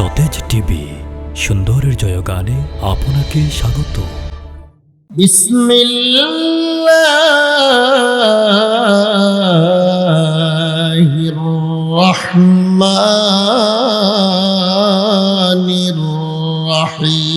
সতেজ টিভি সুন্দরের জয়গানে আপনাকে স্বাগত। রহমানির রহিম।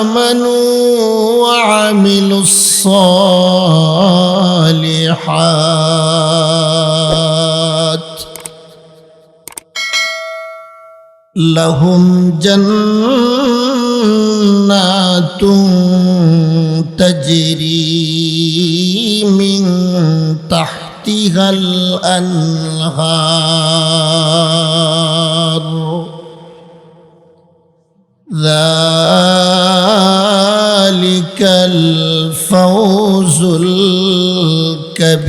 آمنوا وعملوا الصالحات لهم جنات تجري من تحتها الأنهار. ذلك الفوز الكبير.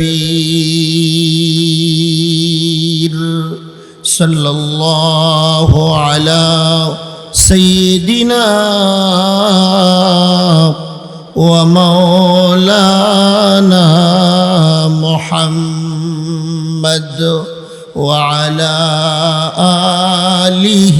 صلى الله على سيدنا ومولانا محمد وعلى آله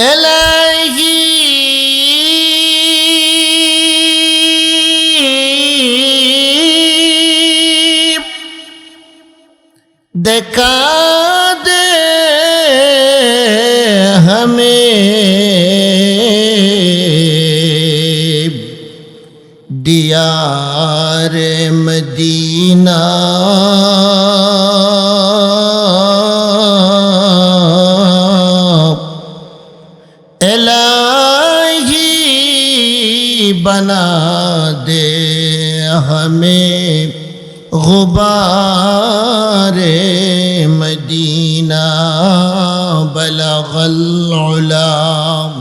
إلهي बना दे हमें गुबार मदीना बलगल उलाम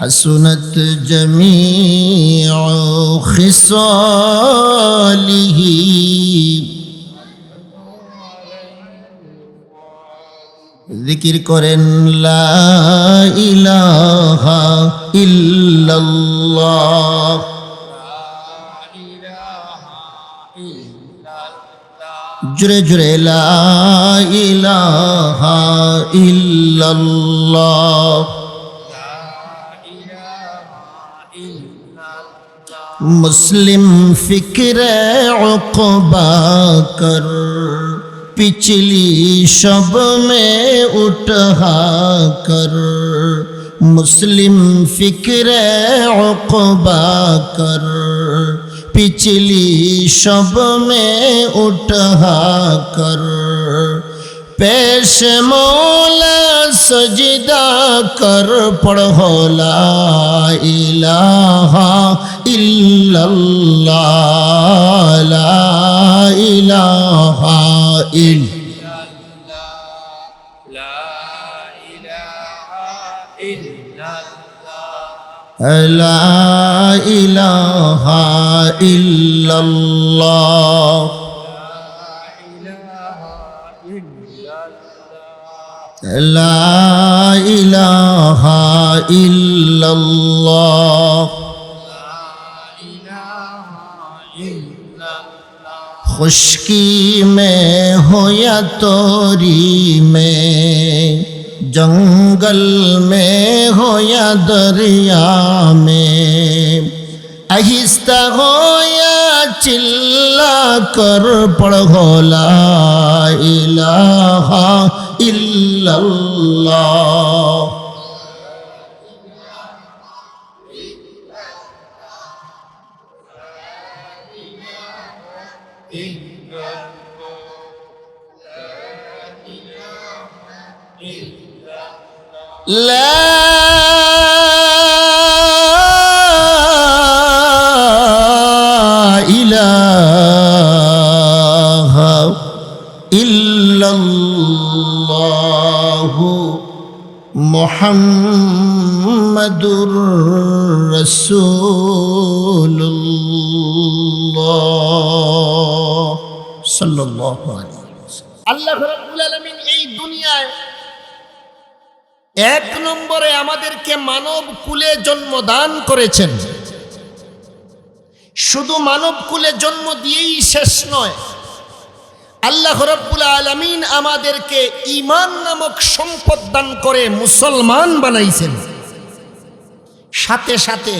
حسنت جميع خصاله জিকির করেন জুড়ে জুড়ে লা মুসলিম ফিকরে অকবা কর। पिछली शब में उठा कर मुस्लिम फिक्र उकबा कर पिछली शब में उठा कर پیش مولا سجدہ کر پڑھو لا الہ الا اللہ لا الہ الا لا إله إلا الله لا إله إلا الله خشکی میں ہو یا توری میں جنگل میں ہو یا دریا میں اہستہ ہو یا چلا کر پڑھو لا الہ ইল্লাল্লাহ। لا মুহাম্মাদুর আল্লাহ রাব্বুল আলামিন এই দুনিয়ায় এক নম্বরে আমাদেরকে মানব কুলে জন্মদান করেছেন। শুধু মানব কুলে জন্ম দিয়েই শেষ নয়, আল্লাহ রব্বুল আলমিন আমাদেরকে ইমান নামক সম্পদ দান করে মুসলমান বানাইছেন। সাথে সাথে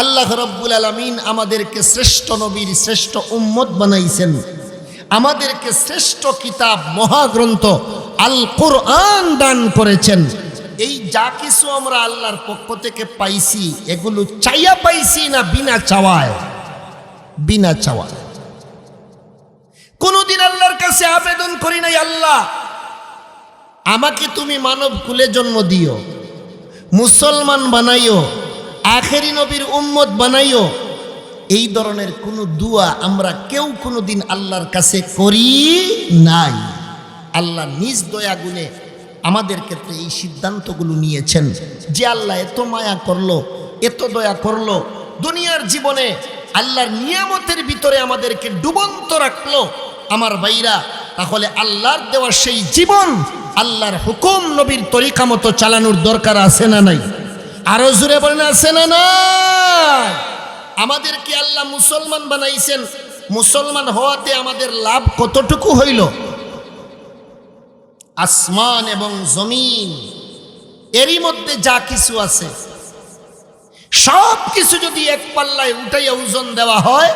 আল্লাহ রব্বুল আলামিন আমাদেরকে শ্রেষ্ঠ নবীর শ্রেষ্ঠ উম্মত বানাইছেন। আমাদেরকে শ্রেষ্ঠ কিতাব মহাগ্রন্থ আল কোরআন দান করেছেন। এই যা কিছু আমরা আল্লাহর পক্ষ থেকে পাইছি, এগুলো চাইয়া পাইছি না বিনা চাওয়ায়। বিনা চাওয়ায়। কোনোদিন আল্লাহর কাছে আবেদন করি নাই, আল্লাহ, আমাকে তুমি মানব কুলে জন্ম দিও। মুসলমান বানাইও, আখেরি নবীর উম্মত বানাইও, এই ধরনের কোনো দুয়া আমরা কেউ কোনো দিন আল্লাহর কাছে করি নাই। আল্লাহ নিজ দয়া গুণে আমাদের ক্ষেত্রে এই সিদ্ধান্তগুলো নিয়েছেন যে আল্লাহ এত মায়া করল, এত দয়া করল, দুনিয়ার জীবনে আল্লাহর নিয়ামতের ভিতরে আমাদেরকে ডুবন্ত রাখল। আমার ভাইরা তাহলে আল্লাহর দেওয়া সেই জীবন, আল্লাহর হুকুম নবীর তরিকা মতো চালানোর দরকার আছে না নাই? আরও জুড়ে বলেন, আছে না নাই? আমাদের কি আল্লাহ মুসলমান বানাইছেন? মুসলমান হওয়াতে আমাদের লাভ কতটুকু হইল? আসমান এবং জমিন, এরই মধ্যে যা কিছু আছে। সব কিছু যদি এক পাল্লায় উঠাইয়া ওজন দেওয়া হয়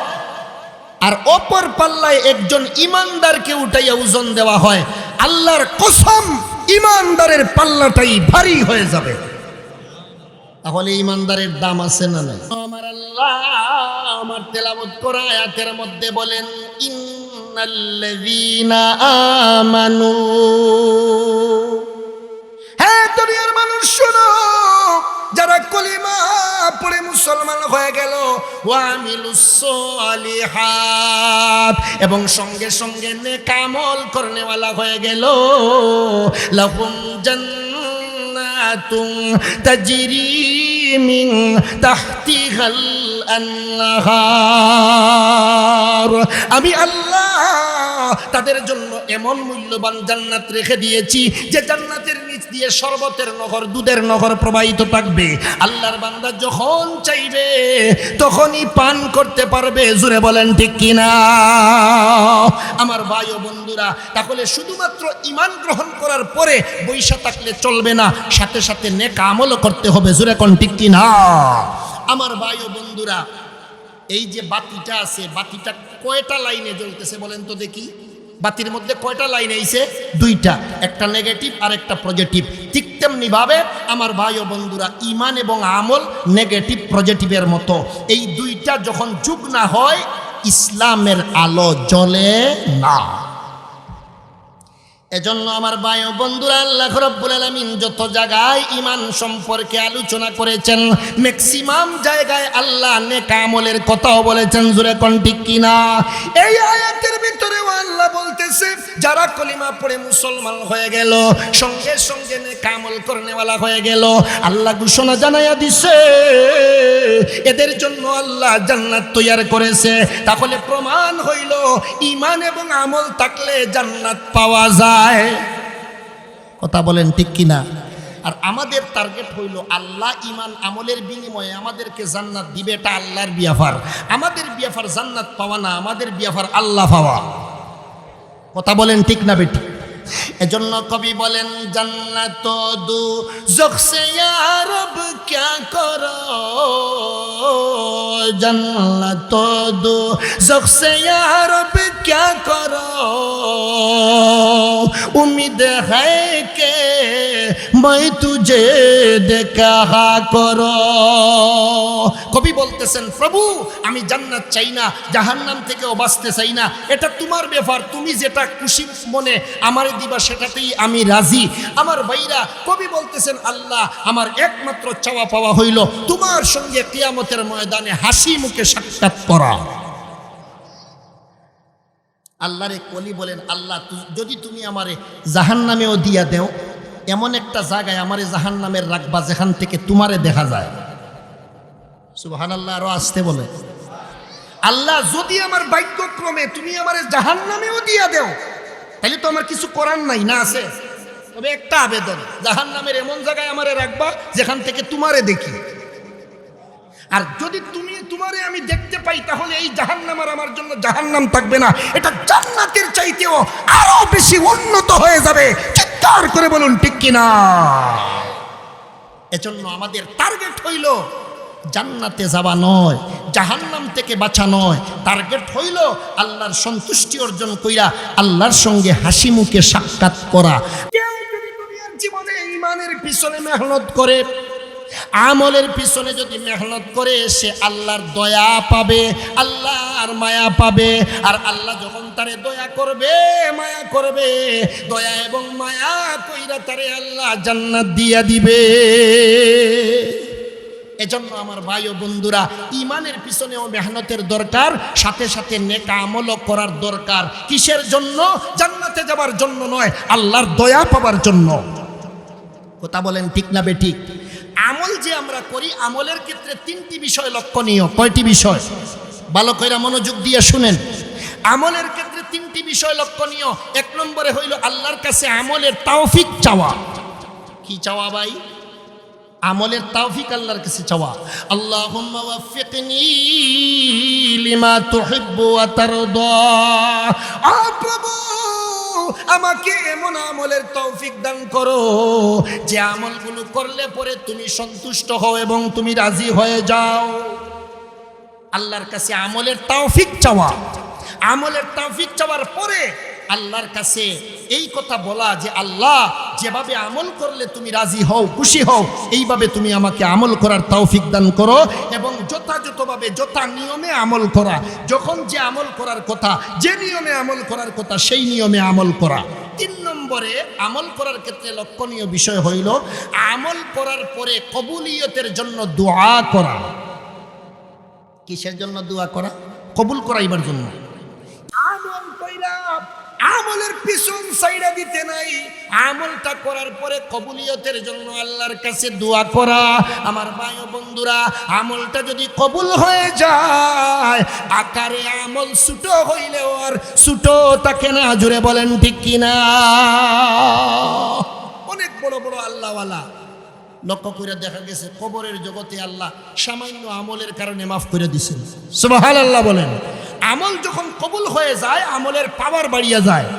আর অপর পাল্লায় একজন ইমানদারকে উঠাইয়া ওজন দেওয়া হয়, আল্লাহর কসম ইমানদারের পাল্লাটাই ভারী হয়ে যাবে। তাহলে ইমানদারের দাম আছে না নাই? আমার আল্লাহ আমার তেলাবত করা আয়াতের মধ্যে বলেন, ইন্নাল্লাযীনা আমানু হ্যাঁ দুনিয়ার মানুষ, শোনো। যারা কলিমা পড়ে মুসলমান হয়ে গেল ওয়ামিলুসলিহাত এবং সঙ্গে সঙ্গে নেকামল করনেওয়ালা হয়ে গেল। আমি আল্লাহ তাদের জন্য এমন মূল্যবান জান্নাত রেখে দিয়েছি, যে জান্নাতের দিয়ে শরবতের নহর, দুধের নহর প্রবাহিত থাকবে। আল্লাহর বান্দা যখন চাইবে, তখনই পান করতে পারবে। জুড়ে বলেন ঠিক কিনা? আমার ভাই ও বন্ধুরা, তাহলে শুধুমাত্র ইমান গ্রহণ করার পরে বৈশা থাকলে চলবে না, সাথে সাথে নেক আমলও করতে হবে। জুড়ে কোন ঠিক কিনা? আমার ভাই ও বন্ধুরা, এই যে বাতিটা আছে, বাতিটা কয়টা লাইনে জ্বলতেছে বলেন তো দেখি। বাতির মধ্যে কয়টা লাইন আইছে? দুইটা। একটা নেগেটিভ আর একটা পজিটিভ ঠিক তেমনিভাবে আমার ভাই ও বন্ধুরা ইমান এবং আমল নেগেটিভ পজিটিভের মতো। এই দুইটা যখন যুগ না হয়, ইসলামের আলো জ্বলে না। এজন্য আমার ভাই ও বন্ধুরা আল্লাহ রব্বুল আলামিন যত জায়গায় ইমান সম্পর্কে আলোচনা করেছেন ম্যাক্সিমাম জায়গায় আল্লাহ নেক আমলের কথাও বলেছেন, জুরে কোন ঠিক কিনা? এই আয়াতের ভিতরে আল্লাহ বলতেছে, যারা কলিমা পড়ে মুসলমান হয়ে গেল, সঙ্গে সঙ্গে নেক আমল করনেওয়ালা হয়ে গেল, আল্লাহ ঘোষণা জানাইয়া দিছে। এদের জন্য আল্লাহ জান্নাত তৈয়ার করেছে। তাহলে প্রমাণ হইল ইমান এবং আমল থাকলে জান্নাত পাওয়া যায়। কথা বলেন ঠিক কিনা? আর আমাদের টার্গেট হইল আল্লাহ ইমান আমলের বিনিময়ে আমাদেরকে জান্নাত দিবে, এটা আল্লাহর বিয়াফার। আমাদের বিয়াফার জান্নাত পাওয়া না, আমাদের বিয়াফার আল্লাহ পাওয়া। কথা বলেন ঠিক না বেটি এজন্য কবি বলেন, জান্নাত দু জখসে আরব ক্যা কর? জান্নাত দু জখসে আরব ক্যা কর? উমিদ হ্যায় কে, মই তুঝে দেখা কর? কবি বলতেছেন, প্রভু, আমি জান্নাত চাই না, জাহান্নাম থেকেও বাঁচতে চাই না। এটা তোমার ব্যাপার, তুমি যেটা খুশি মনে আমার দিবা, সেটাতেই আমি রাজি। আমার ভাইরা, কবি বলতেছেন, আল্লাহ, আমার একমাত্র চাওয়া পাওয়া হইল তোমার সঙ্গে কিয়ামতের ময়দানে হাসি মুখে সাক্ষাৎ করা। আল্লাহরে কলি বলেন, আল্লাহ যদি তুমি আমারে জাহান নামেও দিয়া দেও, এমন একটা জায়গায় আমারে জাহান নামের রাখবা যেখান থেকে তোমারে দেখা যায়। সুবাহান আল্লাহ আরও আসতে বলে। আল্লাহ, যদি আমার ভাগ্যক্রমে তুমি আমারে জাহান নামেও দিয়া দেও তাহলে তো আমার কিছু করার নাই, না আছে? তবে একটা আবেদন জাহান নামের এমন জায়গায় আমারে রাখবা, যেখান থেকে তোমারে দেখি। আর যদি তুমি তোমারে আমি দেখতে পাই, তাহলে এই জাহান্নাম আর আমার জন্য জাহান্নাম থাকবে না। এটা জান্নাতের চাইতেও আরও বেশি উন্নত হয়ে যাবে। চিৎকার করে বলুন, ঠিক কিনা? এজন্য আমাদের টার্গেট হইল জান্নাতে যাওয়া নয়, জাহান্নাম থেকে বাঁচা নয়। টার্গেট হইল আল্লাহর সন্তুষ্টি অর্জন কইরা, আল্লাহর সঙ্গে হাসি মুখে সাক্ষাৎ করা। কেউ যদি জীবনে ইমানের পিছনে মেহনত করে, আমলের পিছনে যদি মেহনত করে, সে আল্লাহর দয়া পাবে, আল্লাহর মায়া পাবে। আর আল্লাহ যখন তারে দয়া করবে, মায়া করবে, দয়া এবং মায়া কইরা তারে আল্লাহ জান্নাত দিয়া দিবে। এজন্য আমার ভাই ও বন্ধুরা ইমানের পিছনেও মেহনতের দরকার, সাথে সাথে নেকা আমলও করার দরকার। কিসের জন্য? জান্নাতে যাবার জন্য নয়, আল্লাহর দয়া পাবার জন্য। কথা বলেন ঠিক না বেঠিক আমল যে আমরা করি, আমলের ক্ষেত্রে তিনটি বিষয় লক্ষণীয়। কয়টি বিষয়? ভালো কইরা মনোযোগ দিয়ে শুনেন। আমলের ক্ষেত্রে তিনটি বিষয় লক্ষণীয়। এক নম্বরে হইল আল্লাহর কাছে আমলের তাওফিক চাওয়া। কি চাওয়া ভাই? আমলের তাওফিক আল্লাহর কাছে চাওয়া। আল্লাহুম্মা ওয়াফিকনি লিমা তুহিব্বু ওয়া তারদা। আ প্রভু, আমাকে এমন আমলের তৌফিক দান করো, যে আমলগুলো করলে পরে তুমি সন্তুষ্ট হও এবং তুমি রাজি হয়ে যাও। আল্লাহর কাছে আমলের তৌফিক চাওয়া। আমলের তৌফিক চাওয়ার পরে আল্লাহর কাছে এই কথা বলা যে আল্লাহ, যেভাবে আমল করলে তুমি রাজি হও, খুশি হও, এইভাবে তুমি আমাকে আমল করার তৌফিক দান করো এবং যথাযথভাবে, যথা নিয়মে আমল করা, যখন যে আমল করার কথা, যে নিয়মে আমল করার কথা, সেই নিয়মে আমল করা। তিন নম্বরে, আমল করার ক্ষেত্রে লক্ষণীয় বিষয় হইল, আমল করার পরে কবুলিয়তের জন্য দোয়া করা। কিসের জন্য দোয়া করা? কবুল করাইবার জন্য। আমলের পিছন সাইডা দিতে নাই। আমলটা করার পরে কবুলিয়তের জন্য আল্লাহর কাছে দোয়া করা। আমার ভাই বন্ধুরা, আমলটা যদি কবুল হয়ে যায়, আকারে আমল ছুটো হইলেও আর ছুটো তাকে না জুড়ে বলেন ঠিক কিনা? অনেক বড় বড় আল্লাহওয়ালা। লক্ষ্য করে দেখা গেছে, কবরের জগতে আল্লাহ সামান্য আমলের কারণে মাফ করে দিছেন সুবহানাল্লাহ বলেন। আমল যখন কবুল হয়ে যায়, আমলের পাওয়ার বাড়িয়ে যায়।